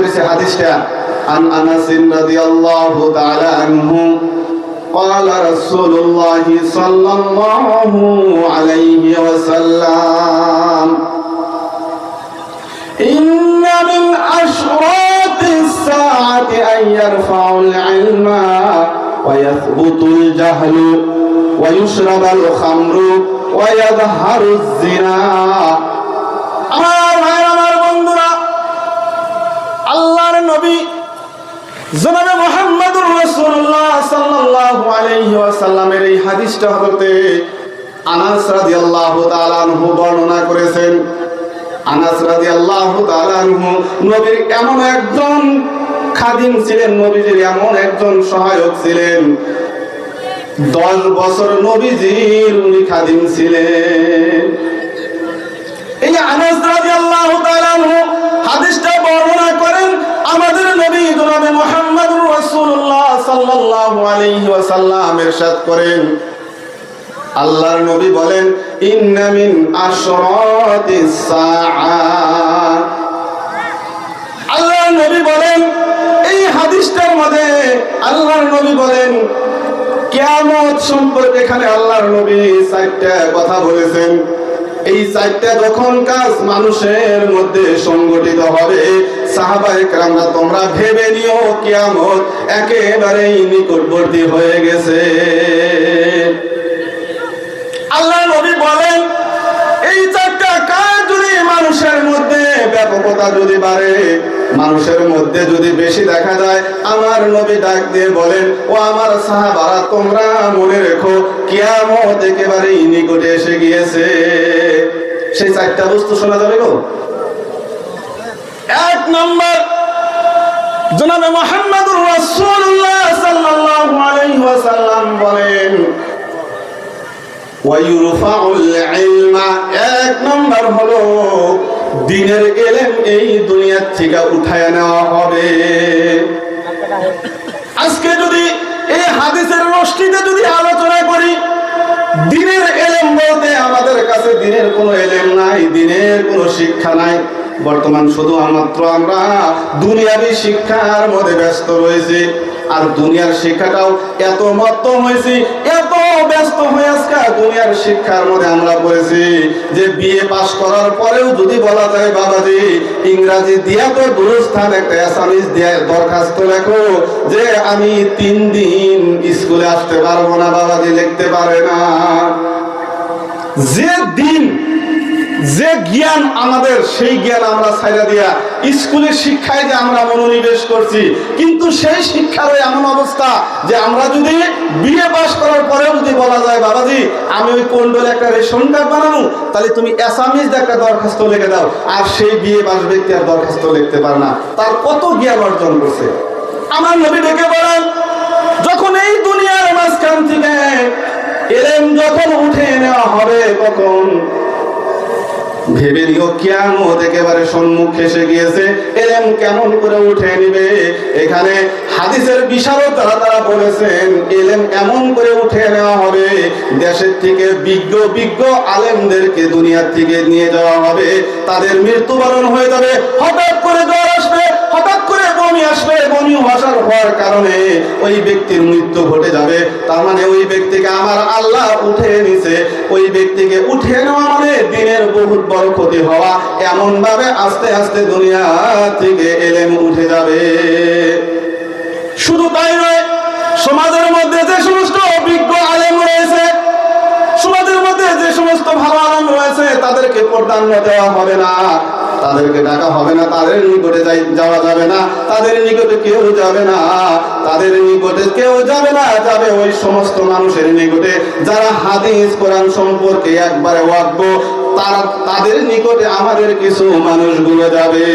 করেছে হাদিসটা عن أنس رضي الله تعالى عنه قال رسول الله صلى الله عليه وسلم إن من أشراط الساعة أن يرفع العلم ويثبت الجهل ويشرب الخمر ويظهر الزنا জনাবে মোহাম্মদুর রাসূলুল্লাহ সাল্লাল্লাহু আলাইহি ওয়াসাল্লামের এই হাদিসটা হতে আনাস রাদিয়াল্লাহু তাআলা আনহু বর্ণনা করেছেন। আনাস রাদিয়াল্লাহু তাআলা আনহু নবীর এমন একজন খাদিম ছিলেন, নবীজির এমন একজন সহায়ক ছিলেন। দশ বছর নবীজির উনি খাদিম ছিলেন। এই আনাস রাদিয়াল্লাহু তাআলা আনহু হাদিসটা বর্ণনা করেন আমাদের নবী জনাবে মুহাম্মদুর রাসূলুল্লাহ সাল্লাল্লাহু করেন। আল্লাহর নবী বলেন, ইন্না আল্লাহর নবী বলেন, এই হাদিসটার মধ্যে আল্লাহর নবী বলেন, কিয়ামত সম্পর্কে এখানে আল্লাহর নবী চারটা কথা বলেছেন। এই চারটা যখন কাজ মানুষের মধ্যে সংগঠিত হবে তোমরা ভেবে নিও, কিয়ামত একেবারেই নিকটবর্তী হয়ে গেছে। আল্লাহ নবী বলেন, এই চারটা কাজ যদি মানুষের মধ্যে, ব্যাপকতা যদি বাড়ে, মানুষের মধ্যে যদি বেশি দেখা যায়, আমার নবী ডাক দিয়ে বলেন, ও আমার সাহাবারা, তোমরা মনে রেখো, কিয়ামত একেবারেই নিকটে এসে গিয়েছে। সেই চারটা বস্তু শোনা যাবে গো। এক নম্বর, জনাবে মোহাম্মদুর রাসূলুল্লাহ সাল্লাল্লাহু আলাইহি ওয়াসাল্লাম বলেন ইলমা। এক নম্বর হলো এলেম এই দুনিয়ার থেকে উঠায় নেওয়া হবে। আজকে যদি এই হাদিসের রশ্মিতে যদি আলোচনা করি, দিনের এলেম আমাদের কাছে দিনের কোনো এলেম নাই, দিনের কোনো শিক্ষা নাই। বর্তমান শুধু মাত্র আমরা দুনিয়াবি শিক্ষার মধ্যে ব্যস্ত রয়েছি। আর দুনিয়ার শিক্ষাটাও এত মত্ত হয়েছি, এত ব্যস্ত হয়ে আজকে দুনিয়ার শিক্ষার মধ্যে আমরা পড়েছি যে বিএ পাস করার পরেও যদি বলা যায়, বাবাজি, ইংরাজি দিয়া তো দূরস্থান একটা অ্যাসামিজ দিয়ে দরখাস্ত লেখো যে আমি তিন দিন স্কুলে আসতে পারব না, বাবাজি লিখতে পারে না। যে দিন, যে জ্ঞান আমাদের, সেই জ্ঞান আমরা ছাইরা দিয়া স্কুলের শিক্ষায় যে আমরা মনোনিবেশ করছি, কিন্তু সেই শিক্ষার এমন অবস্থা যে আমরা যদি বিএ পাস করার পরেও যদি বলা যায়, বাবাজি, আমি ওই কোন্ডলে একটা রেশন কার্ড বানাবো, তাহলে তুমি অ্যাসামিজ একটা দরখাস্ত লিখে দাও। আর সেই বিএ পাস ব্যক্তি আর দরখাস্ত লিখতে পারে না। তার কত জ্ঞান অর্জন করছে? আমার নবী ডেকে বলেন, যখন এই দুনিয়ার মাঝখান থেকে এলেম যখন উঠে নেওয়া হবে তখন। ভেবে নিও, কিয়ামত একেবারে সম্মুখে এসে গিয়েছে। এলেম কেমন করে উঠে নিবে? এখানে হাদিসের বিশারদ তারা তারা বলেছেন এলেম এমন করে উঠে নেওয়া হবে, দেশের থেকে বিজ্ঞ বিজ্ঞ আলেমদেরকে দুনিয়ার থেকে নিয়ে যাওয়া হবে। তাদের মৃত্যুবরণ হয়ে যাবে। হঠাৎ করে জ্বর আসবে, হঠাৎ করে বমি আসবে। বমি ভাষার হওয়ার কারণে ওই ব্যক্তির মৃত্যু ঘটে যাবে। তার মানে ওই ব্যক্তিকে আমার আল্লাহ উঠে নিছে ওই ব্যক্তিকে উঠে নেওয়া মানে দিনের বহুত বড় ক্ষতি হওয়া। এমন ভাবে আস্তে আস্তে দুনিয়া থেকে এলেম উঠে যাবে। শুধু তাই নয়, সমাজের মধ্যে যে সমস্ত অভিজ্ঞ আলেম রয়েছে, সমাজের মধ্যে যে সমস্ত ভালো আলেম রয়েছে, তাদেরকে প্রাধান্য দেওয়া হবে না। তাদেরকে ডাকা হবে না, তাদের নিকটে যাওয়া যাবে না, তাদের নিকটে কেউ যাবে না, তাদের নিকটে কেউ যাবে না, যাবে ওই সমস্ত মানুষের নিকটে। যারা হাদিস, কোরআন সম্পর্কে একবারে ওয়াকব তারা তাদের নিকটে আমাদের কিছু মানুষগুলো যাবে।